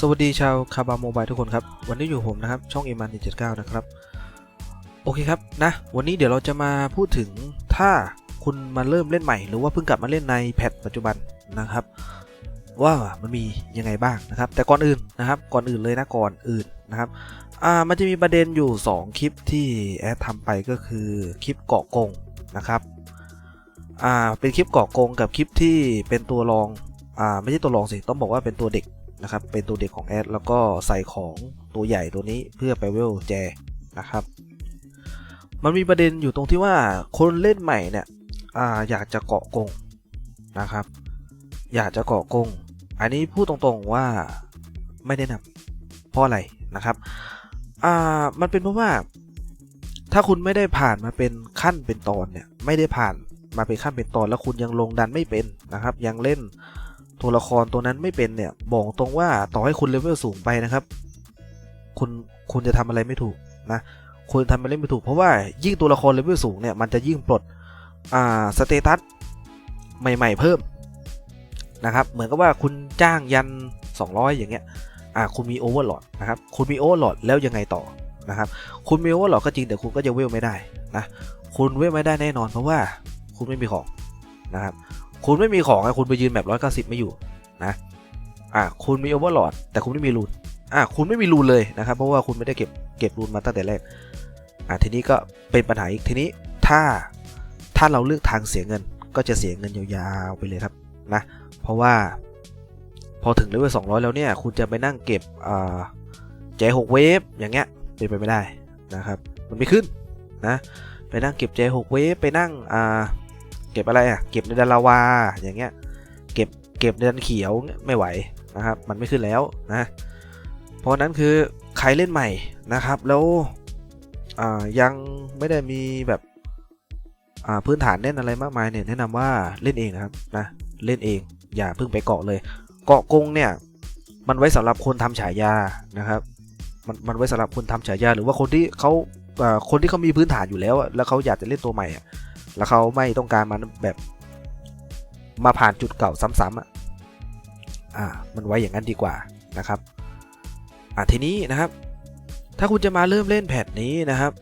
สวัสดีชาวคาบาโมบายทุกคนครับ วันนี้อยู่ผมนะครับ ช่องเอมันเจ็ดเก้านะครับ โอเคครับนะ วันนี้เดี๋ยวเราจะมาพูดถึงถ้าคุณมาเริ่มเล่นใหม่ หรือว่าเพิ่งกลับมาเล่นในแพทปัจจุบันนะครับ ว่ามันมียังไงบ้างนะครับ แต่ก่อนอื่นนะครับ ก่อนอื่นเลยนะก่อนอื่นนะครับอ่ามันจะมีประเด็นอยู่ 2 คลิปที่แอดทำไปก็คือคลิปเกาะกงนะครับอ่าเป็นคลิปเกาะกงกับคลิปที่เป็นตัวรองอ่าไม่ใช่ตัวรองสิต้องบอกว่าเป็นตัวเด็ก นะครับ เป็นตัวเด็กของแอดแล้วก็ใส่ของตัวใหญ่ตัวนี้เพื่อไปเวลแจนะครับ มันมีประเด็นอยู่ตรงที่ว่าคนเล่นใหม่เนี่ยออยากจะเกาะกงนะครับ อยากจะเกาะกง อันนี้พูดตรงๆว่าไม่แนะนำเพราะอะไรนะครับมันเป็นเพราะว่า ถ้าคุณไม่ได้ผ่านมาเป็นขั้นเป็นตอนเนี่ยไม่ได้ผ่านมาเป็นขั้นเป็นตอนแล้วคุณยังลงดันไม่เป็นนะครับ ยังเล่น ตัวละครตัวนั้นไม่เป็นเนี่ย บอกตรงว่าต่อให้คุณเลเวลสูงไปนะครับ คุณคุณจะทำอะไรไม่ถูกนะคุณทำอะไรไม่ถูกเพราะว่ายิ่งตัวละครเลเวลสูงเนี่ยมันจะยิ่งปลดอ่าสเตตัสใหม่ ๆ เพิ่มนะครับ เหมือนกับว่าคุณจ้างยัน 200 อย่างเงี้ยอ่าคุณมีโอเวอร์โหลดนะครับ คุณมีโอเวอร์โหลดแล้วยังไงต่อนะครับ คุณมีโอเวอร์โหลดก็จริงแต่คุณก็จะเวลไม่ได้นะ คุณเวลไม่ได้แน่นอนเพราะว่าคุณไม่มีของนะครับ คุณไม่มีของอะคุณไปยืนแบบร้อยเก้าสิบไม่อยู่นะอะคุณมีโอเวอร์หลดแต่คุณไม่มีรูนอะคุณไม่มีรูนเลยนะครับ เพราะว่าคุณไม่ได้เก็บเก็บรูนมาตั้งแต่แรกอะทีนี้ก็เป็นปัญหาอีกทีนี้ถ้าถ้าเราเลือกทางเสียเงินก็จะเสียเงินยาวๆไปเลยครับนะเพราะว่าพอถึงเลเวล200 แล้วเนี่ย คุณจะไปนั่งเก็บอ่าแจหกเวฟอย่างเงี้ยเป็นไปไม่ได้นะครับ มันไม่ขึ้นนะไปนั่งเก็บแจหกเวฟไปนั่งอ่า เก็บอะไรอะเก็บในดันลาวาอย่างเงี้ยเก็บเก็บในดันเขียวไม่ไหวนะครับมันไม่ขึ้นแล้วนะเพราะนั้นคือใครเล่นใหม่นะครับแล้วยังไม่ได้มีแบบพื้นฐานเล่นอะไรมากมายเนี่ยแนะนำว่าเล่นเองนะครับนะเล่นเองอย่าเพิ่งไปเกาะเลยเกาะกงเนี่ยมันไว้สำหรับคนทำฉายานะครับมันมันไว้สำหรับคนทำฉายาหรือว่าคนที่เขาคนที่เขามีพื้นฐานอยู่แล้วแล้วเขาอยากจะเล่นตัวใหม่อะ แล้วเขาไม่ต้องการมันแบบมาผ่านจุดเก่าซ้ำๆอะอ่ามันไว้อย่างนั้นดีกว่านะครับอ่าทีนี้นะครับ ถ้าคุณจะมาเริ่มเล่นแพทนี้นะครับ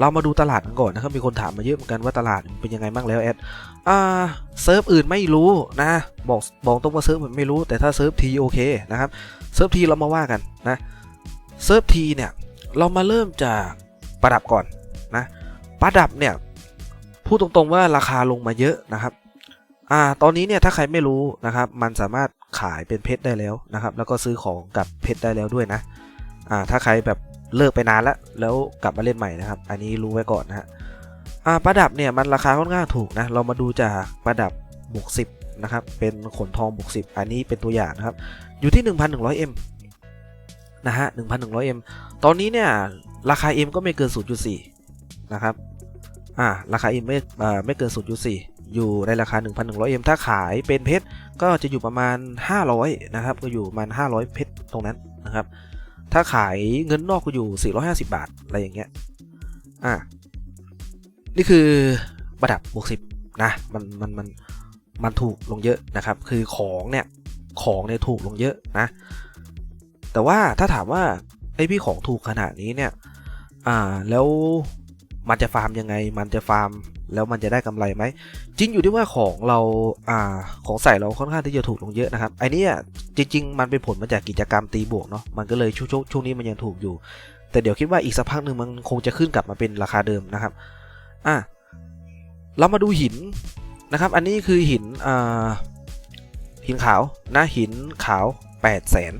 เรามาดูตลาดกันก่อนนะครับ มีคนถามมาเยอะเหมือนกันว่าตลาดเป็นยังไงบ้างแล้วแอดอ่าเซิร์ฟอื่นไม่รู้นะบอกบอกตรงว่าเซิร์ฟไม่รู้ แต่ถ้าเซิร์ฟทีโอเคนะครับเซิร์ฟทีเรามาว่ากันนะเซิร์ฟทีเนี่ยเรามาเริ่มจากประดับก่อนนะประดับเนี่ย พูดตรงๆว่าราคาลงมาเยอะนะครับอ่าตอนนี้เนี่ยถ้าใครไม่รู้นะครับ มันสามารถขายเป็นเพชรได้แล้วนะครับ แล้วก็ซื้อของกับเพชรได้แล้วด้วยนะอ่าถ้าใครแบบเลิกไปนานแล้ว แล้วกลับมาเล่นใหม่นะครับ อันนี้รู้ไว้ก่อนนะฮะอ่าประดับเนี่ยมันราคาค่อนข้างถูกนะ เรามาดูจากประดับบวก10นะครับ เป็นขนทองบวก10อันนี้เป็นตัวอย่างนะครับ อยู่ที่ 1,100M นะฮะ 1,100M ตอนนี้เนี่ยราคา M ก็ไม่เกิน 0.4 นะครับ อ่าราคา M ไม่อ่าไม่เกิน0.4อยู่ในราคา 1,100M ถ้าขายเป็นเพชรก็จะอยู่ประมาณ 500 นะครับ ก็อยู่ประมาณ 500 เพชรตรงนั้นนะครับ ถ้าขายเงินนอกก็อยู่ 450 บาท อะไรอย่างเงี้ยอ่านี่คือประดับบวก10นะมันมันมันมันถูกลงเยอะนะครับ คือของเนี่ยของเนี่ยถูกลงเยอะนะ แต่ว่าถ้าถามว่าไอพี่ของถูกขนาดนี้เนี่ยอ่าแล้ว มันจะฟาร์มยังไง มันจะฟาร์มแล้วมันจะได้กำไรไหมจริงอยู่ที่ว่าของเราอ่าของใส่เราค่อนข้างที่จะถูกลงเยอะนะครับไอเนี้ยจริง ๆ มันเป็นผลมาจากกิจกรรมตีบวกเนาะมันก็เลยช่วงช่วงช่วงนี้มันยังถูกอยู่ แต่เดี๋ยวคิดว่าอีกสักพักหนึ่งมันคงจะขึ้นกลับมาเป็นราคาเดิมนะครับอะเรามาดูหินนะครับ อันนี้คือหินอ่าหินขาวนะหินขาว8 0 0แสน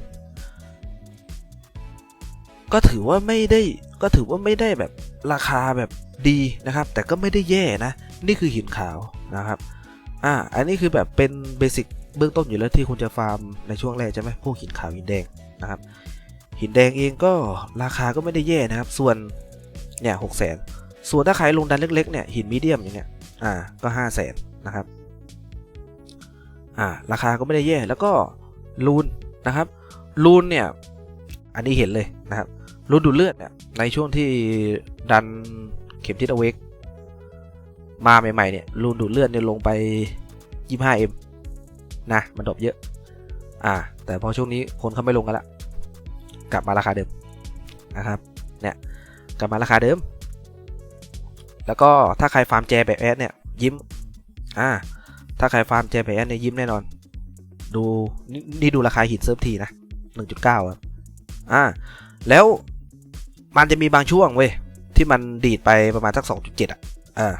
ก็ถือว่าไม่ได้ก็ถือว่าไม่ได้แบบ ราคาแบบดีนะครับ แต่ก็ไม่ได้แย่นะ นี่คือหินขาวนะครับอ่าอันนี้คือแบบเป็นเบสิกเบื้องต้นอยู่แล้วที่คุณจะฟาร์มในช่วงแรกใช่ไหมพวกหินขาวหินแดงนะครับ หินแดงเองก็ราคาก็ไม่ได้แย่นะครับ ส่วนเนี่ยหกแสนส่วนถ้าใครลงดันเล็กๆเนี่ยหินมีเดียมอย่างเงี้ยอ่าก็ห้าแสนนะครับอ่าราคาก็ไม่ได้แย่แล้วก็ลูนนะครับลูนเนี่ยอันนี้เห็นเลยนะครับ รูดูเลือดเนี่ยในช่วงที่ดันเข็มทิศอเวกมาใหม่ๆเนี่ยรูดูเลือดเนี่ยลงไป 25m นะมันดรอปเยอะ อ่า แต่พอช่วงนี้คนเขาไม่ลงกันละ กลับมาราคาเดิมนะครับ เนี่ยกลับมาราคาเดิม แล้วก็ถ้าใครฟาร์มแจแบบแอดเนี่ยยิ้ม อ่า ถ้าใครฟาร์มแจแบบแอดเนี่ยยิ้มแน่นอน ดูนี่นี่ดูราคาหินเซิร์ฟทีนะ 1.9ครับอ่า แล้ว มันจะมีบางช่วงเว้ยที่มันดีดไปประมาณสัก2.7อะอ่า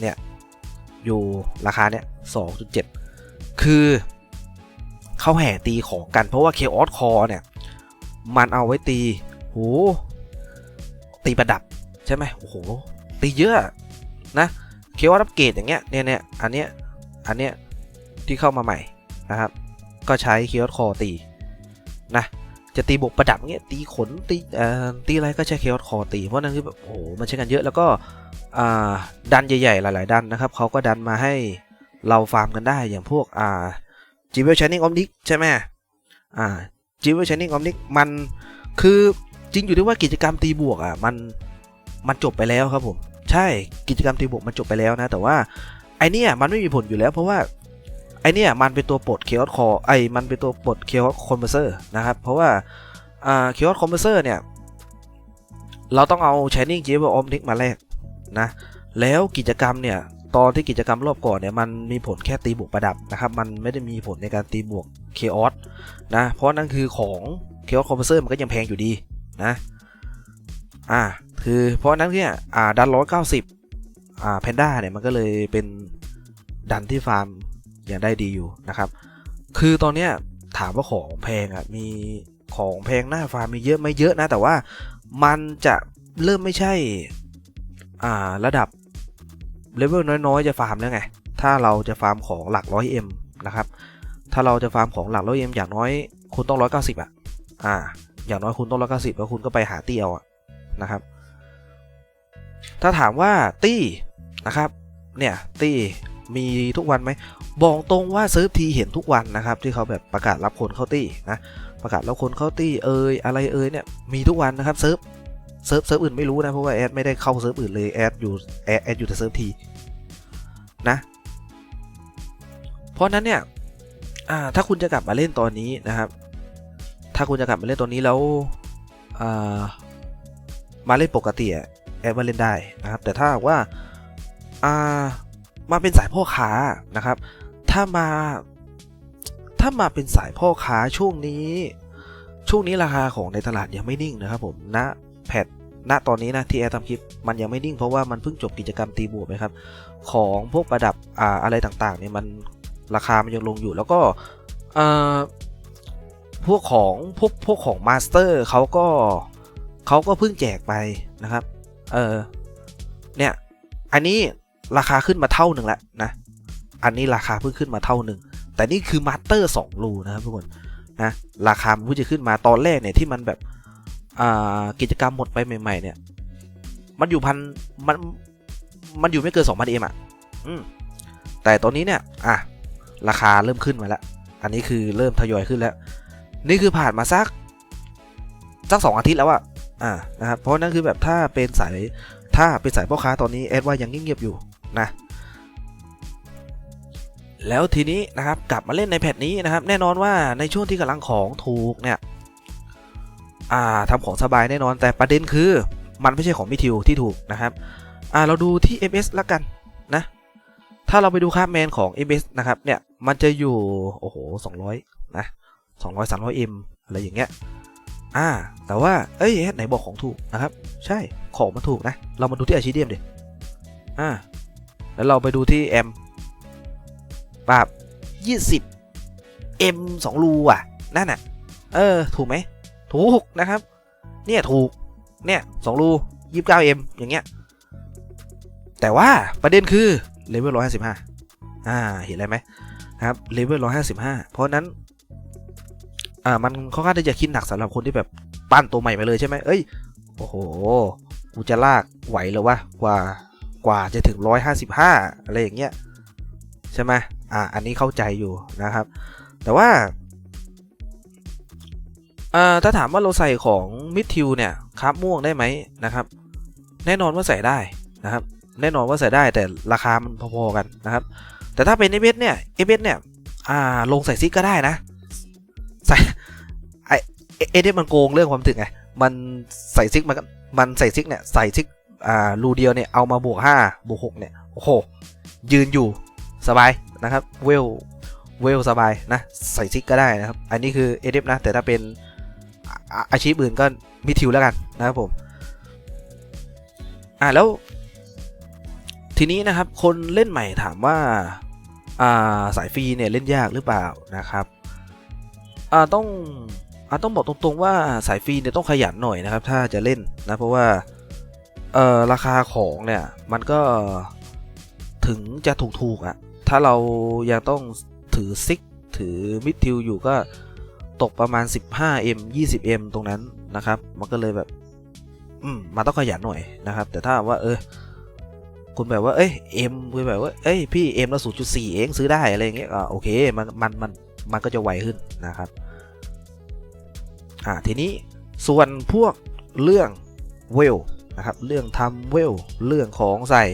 เนี่ยอยู่ราคาเนี่ย2.7คือเขาแห่ตีของกันเพราะว่า Chaos Core เนี่ย มันเอาไว้ตีโหตีประดับใช่ไหมโอ้โหตีเยอะนะเคอออัปเกรดอย่างเงี้ยเนี่ยเนี่ยอันเนี้ยอันเนี้ยที่เข้ามาใหม่นะครับ ก็ใช้เคออคอตีนะ จะตีบวกประดับเงี้ยตีขนตีอ่อตีอะไรก็ใช้เคออคอตี เพราะนั้นคือแบบโอ้โหมันใช้กันเยอะแล้วก็อ่าดันใหญ่ๆหลายๆดันนะครับเขาก็ดันมาให้เราฟาร์มกันได้อย่างพวกอ่าจีเวลชานิ่งออมนิกใช่ไหมอ่าจีเวลชานิ่งออมนิกมันคือจริงอยู่ที่ว่ากิจกรรมตีบวกอะมันมันจบไปแล้วครับผม ใช่กิจกรรมตีบวกมันจบไปแล้วนะ แต่ว่าไอเนี้ยมันไม่มีผลอยู่แล้วเพราะว่า ไอเนี้ยมันเป็นตัวปลดเคออสคอไอมันเป็นตัวปลดเคออสคอมเพรสเซอร์นะครับ เพราะว่าอ่าเคออสคอมเพรสเซอร์เนี่ย เราต้องเอา Shining j e w e l Omnic มาแลกนะ แล้วกิจกรรมเนี่ย ตอนที่กิจกรรมรอบก่อนเนี่ย มันมีผลแค่ตีบวกประดับนะครับ มันไม่ได้มีผลในการตีบวกเคออสนะ เพราะนั่นคือของเคออสคอมเพรสเซอร์มันก็ยังแพงอยู่ดีนะอ่าคือเพราะนั้นเนี่ยอ่าดันร้อยเก้าสิบอ่าแพนด้าเนี่ยมันก็เลยเป็นดันที่ฟาร์ม ย่างได้ดีอยู่นะครับ คือตอนเนี้ยถามว่าของแพงอะมีของแพงหน้าฟาร์มมีเยอะไม่เยอะนะ แต่ว่ามันจะเริ่มไม่ใช่อ่าระดับเลเวลน้อยๆ จะฟาร์มแล้วไง ถ้าเราจะฟาร์มของหลักร้อยเอ็มนะครับ ถ้าเราจะฟาร์มของหลักร้อยเอ็มอย่างน้อยคุณต้องร้อยเก้าสิบอะ อ่า อย่างน้อยคุณต้องร้อยเก้าสิบแล้วคุณก็ไปหาเตียวอะนะครับ ถ้าถามว่าตี้นะครับ เนี่ยตี้ มีทุกวันไหมบอกตรงว่าเซิร์ฟทีเห็นทุกวันนะครับ ที่เขาแบบประกาศรับคนเข้าตี้นะประกาศรับคนเข้าตี้เอยอะไรเอยเนี่ยมีทุกวันนะครับเซิร์ฟเซิร์ฟเซิร์ฟอื่นไม่รู้นะเพราะว่าแอดไม่ได้เข้าเซิร์ฟอื่นเลยแอดอยู่แอดแอดอยู่แต่เซิร์ฟทีนะเพราะนั้นเนี่ยถ้าคุณจะกลับมาเล่นตอนนี้นะครับ ถ้าคุณจะกลับมาเล่นตอนนี้แล้วามาเล่นปกติแอดมาเล่นได้นะครับ แต่ถ้าว่าอ่า มาเป็นสายพ่อค้านะครับ ถ้ามาถ้ามาเป็นสายพ่อค้าช่วงนี้ ช่วงนี้ราคาของในตลาดยังไม่นิ่งนะครับผมณแพทณตอนนี้นะที่แอร์ทำคลิปมันยังไม่นิ่งเพราะว่ามันเพิ่งจบกิจกรรมตีบวกไปครับ ของพวกประดับอ่าอะไรต่างๆเนี่ยมันราคามันยังลงอยู่แล้วก็อ่าพวกของพวกพวกของมาสเตอร์เขาก็เขาก็เพิ่งแจกไปนะครับ เออเนี่ย อันนี้ ราคาขึ้นมาเท่าหนึ่งแล้วนะ อันนี้ราคาเพิ่งขึ้นมาเท่าหนึ่ง แต่นี่คือมาสเตอร์สองรูนะครับทุกคนนะ ราคามันเพิ่งจะขึ้นมาตอนแรกเนี่ยที่มันแบบกิจกรรมหมดไปใหม่ ๆ เนี่ย มันอยู่พันมันมันอยู่ไม่เกินสองพันเอ็มอะอืมแต่ตอนนี้เนี่ย อะ ราคาเริ่มขึ้นมาแล้ว อันนี้คือเริ่มทยอยขึ้นแล้ว นี่คือผ่านมาสักสักสองอาทิตย์แล้วอะอ่านะครับเพราะนั่นคือแบบถ้าเป็นสายถ้าเป็นสายพ่อค้าตอนนี้แอดว่ายังเงียบๆอยู่ นะแล้วทีนี้นะครับกลับมาเล่นในแพทนี้นะครับ แน่นอนว่าในช่วงที่กำลังของถูกเนี่ยอ่าทำของสบายแน่นอนแต่ประเด็นคือมันไม่ใช่ของมิทิวที่ถูกนะครับอ่าเราดูที่ MS ละกันนะ ถ้าเราไปดูค่าแมนของ MS นะครับเนี่ยมันจะอยู่โอ้โห200นะ200 300 M อะไรอย่างเงี้ยอ่าแต่ว่าเอ้ยไหนบอกของถูกนะครับ ใช่ของมันถูกนะ เรามาดูที่อาชีเดียมดิอ่า แล้วเราไปดูที่ M ปราบ20 M 2รูอะ นั่นน่ะ เออ ถูกไหม ถูกนะครับ เนี่ยถูก เนี่ย2รู 29M อย่างเงี้ย แต่ว่าประเด็นคือเลเวล155อ่า เห็นอะไรไหมครับ เลเวล155เพราะนั้น อ่า มันค่อนข้างที่จะคิดหนักสำหรับคนที่แบบปั้นตัวใหม่ไปเลยใช่ไหมเอ้ย โอ้โห กูจะลากไหวหรอวะกว่า กว่าจะถึง 155 อะไรอย่างเงี้ยใช่ไหมอ่าอันนี้เข้าใจอยู่นะครับ แต่ว่าอ่าถ้าถามว่าเราใส่ของมิดทิวเนี่ยคราบม่วงได้ไหมนะครับ แน่นอนว่าใส่ได้นะครับ แน่นอนว่าใส่ได้แต่ราคามันพอๆกันนะครับ แต่ถ้าเป็นเอเบสเนี่ยเอเบสเนี่ยอ่าลงใส่ซิกก็ได้นะ ใส่ไอเอเดมันโกงเรื่องความถึงไงมันใส่ซิกมันมันใส่ซิกเนี่ยใส่ซิก อ่ารูเดียวเนี่ยเอามาบวกห้าบวกหกเนี่ยโอ้โหยืนอยู่สบายนะครับเวลเวลสบายนะใส่ซิกก็ได้นะครับ อันนี้คือเอเดนะ แต่ถ้าเป็นอาอาชีพอื่นก็มิทิวแล้วกันนะครับผมอ่าแล้วทีนี้นะครับคนเล่นใหม่ถามว่าอ่าสายฟรีเนี่ยเล่นยากหรือเปล่านะครับอ่าต้องอ่าต้องบอกตรงๆว่าสายฟรีเนี่ยต้องขยันหน่อยนะครับ ถ้าจะเล่นนะเพราะว่า เอ่อราคาของเนี่ยมันก็ถึงจะถูกๆอะ่ะ ถ้าเรายังต้องถือซิกถือมิดทิวอยู่ก็ตกประมาณ 15M 20M ตรงนั้นนะครับ มันก็เลยแบบ อืมมันต้องขยันหน่อยนะครับ แต่ถ้าว่า เออ คุณแบบว่า เอ้ยเอ็มคุณแบบว่า เอ้ย พี่เอ็มละศูนจุดสี่เองซื้อได้ อะไรอย่างเงี้ยก็โอเค มันมันมันมันก็จะไวขึ้นนะครับ อ่า ทีนี้ส่วนพวกเรื่องเวล นะครับเรื่องทำเวลเรื่องของใส่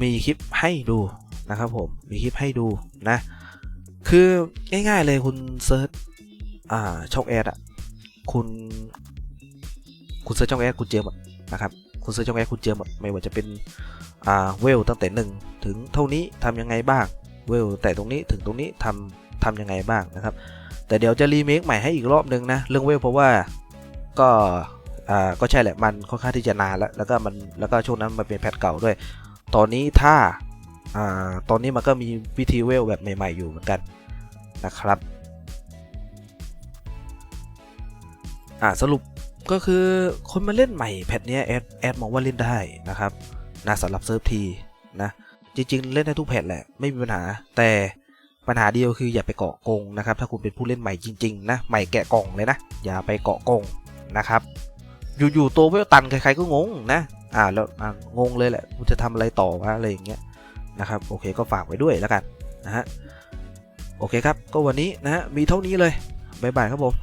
มีคลิปให้ดูนะครับผมมีคลิปให้ดูนะ คือง่ายๆเลยคุณเซิร์ชอ่าช่องแอดอะคุณคุณเซิร์ชช่องแอดคุณเจอหมดนะครับคุณเซิร์ชช่องแอดคุณเจอหมดไม่ว่าจะเป็นอ่าเวลตั้งแต่1ถึงเท่านี้ทำยังไงบ้างเวลแต่ตรงนี้ถึงตรงนี้ทำทำยังไงบ้างนะครับ แต่เดี๋ยวจะรีเมคใหม่ให้อีกรอบนึงนะเรื่องเวลเพราะว่าก็ อ่าก็ใช่แหละมันค่อนข้างที่จะนานแล้วแล้วก็มันแล้วก็ช่วงนั้นมันเป็นแพทเก่าด้วย ตอนนี้ถ้าอ่าตอนนี้มันก็มีวิธีเวลแบบใหม่ ๆ อยู่เหมือนกันนะครับอ่าสรุปก็คือคนมาเล่นใหม่แพทเนี้ยแอดแอดมองว่าเล่นได้นะครับนะสำหรับเซิร์ฟทีนะจริง ๆ เล่นได้ทุกแพทแหละไม่มีปัญหาแต่ปัญหาเดียวคืออย่าไปเกาะกงนะครับถ้าคุณเป็นผู้เล่นใหม่จริง ๆ นะ ใหม่แกะกล่องเลยนะ อย่าไปเกาะกงนะครับ อยู่ๆตัวเวลตันใครๆก็งงนะอ่าแล้วงงเลยแหละคุณจะทำอะไรต่อวะอะไรอย่างเงี้ยนะครับโอเคก็ฝากไว้ด้วยแล้วกันนะฮะโอเคครับก็วันนี้นะฮะมีเท่านี้เลยบ๊ายบายครับผม